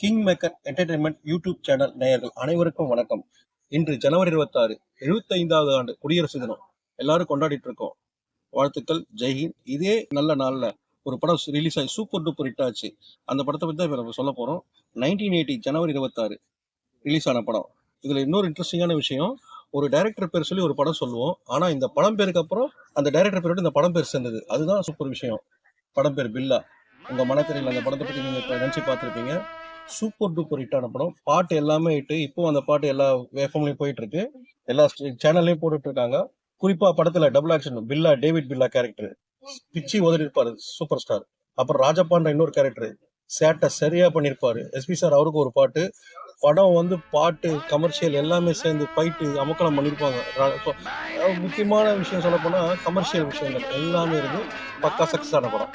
King maker entertainment YouTube channel நேயர்கள் அனைவருக்கும் வணக்கம். இன்று ஜனவரி இருபத்தாறு எழுபத்தைந்தாவது ஆண்டு குடியரசு தினம். எல்லாரும் கொண்டாடிட்டு இருக்கோம். வாழ்த்துக்கள் ஜெய்ஹிந்த் இதே நல்ல நாள்ல ஒரு படம் ரிலீஸ் ஆகி சூப்பர் டூப்பர் ஹிட் ஆச்சு. அந்த படத்தை பத்தி தான் இப்ப நம்ம சொல்ல போறோம். நைன்டீன் எயிட்டி ஜனவரி இருபத்தாறு ரிலீஸ் ஆன படம். இதுல இன்னொரு இன்ட்ரெஸ்டிங்கான விஷயம் ஒரு டைரக்டர் பேர் சொல்லி ஒரு படம் சொல்லுவோம். ஆனா இந்த படம் பேருக்கு அப்புறம் அந்த டைரக்டர் பேரோட இந்த படம் பேர் சேர்ந்தது. அதுதான் சூப்பர் விஷயம். படம் பேர் பில்லா. உங்க மனத்திரையில் அந்த படத்தை பத்தி நீங்க நினச்சி நினைச்சு சூப்பர் டூப்பர் ஹிட்டான படம். பாட்டு எல்லாமே ஹிட் இப்போ அந்த பாட்டு எல்லா வேஃபம்லயும் போயிட்டு இருக்கு. எல்லா சேனல்லையும் போட்டுட்டு இருக்காங்க. குறிப்பா படத்துல double action Billa David Billa character பிச்சி உதறி இருப்பாரு சூப்பர் ஸ்டார் அப்புறம் ராஜப்பான்ற இன்னொரு கேரக்டர் சேட்டை சரியா பண்ணிருப்பாரு. எஸ்பி சார் அவருக்கு ஒரு பாட்டு. படம் வந்து பாட்டு கமர்ஷியல் எல்லாமே சேர்ந்து ஃபைட்டு அமக்கலம் பண்ணியிருப்பாங்க முக்கியமான விஷயம் சொல்ல போனால் கமர்ஷியல் விஷயங்கள் எல்லாமே இருக்கு. பக்கா சக்சஸ் ஆன படம்.